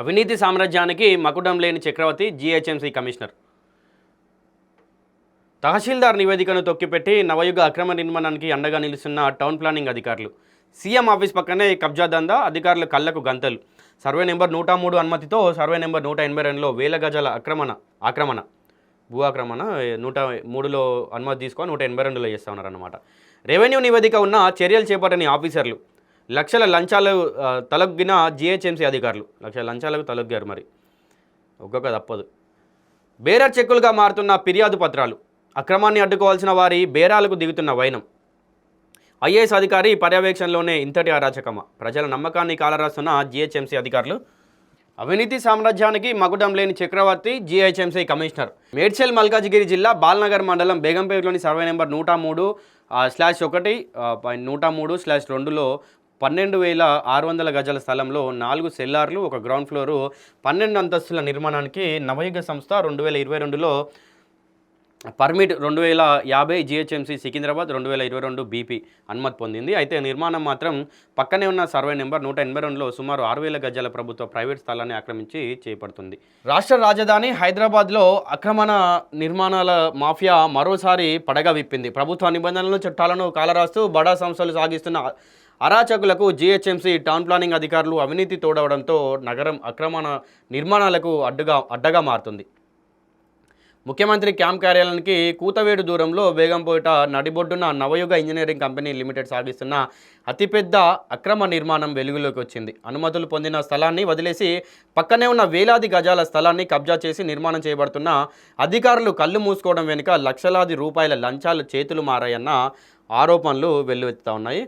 అవినీతి సామ్రాజ్యానికి మకుటం లేని చక్రవర్తి జీహెచ్ఎంసీ కమిషనర్. తహసీల్దార్ నివేదికను తొక్కిపెట్టి నవయుగ అక్రమ నిర్మాణానికి అండగా నిలుస్తున్న టౌన్ ప్లానింగ్ అధికారులు. సీఎం ఆఫీస్ పక్కనే కబ్జా దందా అధికారుల కళ్ళకు గంతలు. సర్వే నెంబర్ నూట మూడు అనుమతితో సర్వే నెంబర్ నూట ఎనభై రెండులో వేల గజాల ఆక్రమణ ఆక్రమణ భూ ఆక్రమణ నూట మూడులో అనుమతి తీసుకొని నూట ఎనభై రెండులో చేస్తూ ఉన్నారన్నమాట. రెవెన్యూ నివేదిక ఉన్న చర్యలు చేపట్టని ఆఫీసర్లు లక్షల లంచాలు ఆ, తలొగ్గిన జిహెచ్ఎంసీ అధికారులు. లక్షల లంచాలకు తలొగ్గారు మరి. ఒక్కొక్క తప్పదు. బేరర్ చెక్కులుగా మారుతున్న ఫిర్యాదు పత్రాలు. అక్రమాన్ని అడ్డుకోవాల్సిన వారి బేరాలకు దిగుతున్న వైనం. ఐఏఎస్ అధికారి పర్యవేక్షణలోనే ఇంతటి అరాచకమ. ప్రజల నమ్మకాన్ని కాలరాస్తున్న జిహెచ్ఎంసీ అధికారులు అవినీతి సామ్రాజ్యానికి మగుడం లేని చక్రవర్తి జిహెచ్ఎంసీ కమిషనర్. మేడ్చల్ మల్కాజిగిరి జిల్లా బాల్నగర్ మండలం బేగంపేటలోని సర్వే నెంబర్ నూట మూడు స్లాష్ ఒకటి నూట మూడు స్లాష్ రెండులో పన్నెండు వేల ఆరు వందల గజాల స్థలంలో నాలుగు సెల్లార్లు ఒక గ్రౌండ్ ఫ్లోరు పన్నెండు అంతస్తుల నిర్మాణానికి నవయుగ సంస్థ రెండు వేల ఇరవై రెండులో పర్మిట్ రెండు వేల యాభై జిహెచ్ఎంసీ సికింద్రాబాద్ రెండు వేల ఇరవై రెండు బీపీ అనుమతి పొందింది. అయితే నిర్మాణం మాత్రం పక్కనే ఉన్న సర్వే నెంబర్ నూట ఎనభై రెండులో సుమారు ఆరు వేల గజాల ప్రభుత్వ ప్రైవేట్ స్థలాన్ని ఆక్రమించి చేపడుతుంది. రాష్ట్ర రాజధాని హైదరాబాద్లో అక్రమణ నిర్మాణాల మాఫియా మరోసారి పడగ విప్పింది. ప్రభుత్వ నిబంధనలను చట్టాలను కాలరాస్తూ బడా సంస్థలు సాగిస్తున్న అరాచకులకు జీహెచ్ఎంసీ టౌన్ ప్లానింగ్ అధికారులు అవినీతి తోడవడంతో నగరం అక్రమణ నిర్మాణాలకు అడ్డుగా అడ్డగా మారుతుంది. ముఖ్యమంత్రి క్యాంప్ కార్యాలయానికి కూతవేడు దూరంలో బేగంపోట నడిబొడ్డున నవయుగ ఇంజనీరింగ్ కంపెనీ లిమిటెడ్ సాగిస్తున్న అతిపెద్ద అక్రమ నిర్మాణం వెలుగులోకి వచ్చింది. అనుమతులు పొందిన స్థలాన్ని వదిలేసి పక్కనే ఉన్న వేలాది గజాల స్థలాన్ని కబ్జా చేసి నిర్మాణం చేయబడుతున్న అధికారులు కళ్ళు మూసుకోవడం వెనుక లక్షలాది రూపాయల లంచాలు చేతులు మారాయన్న ఆరోపణలు వెల్లువెత్తుతా ఉన్నాయి.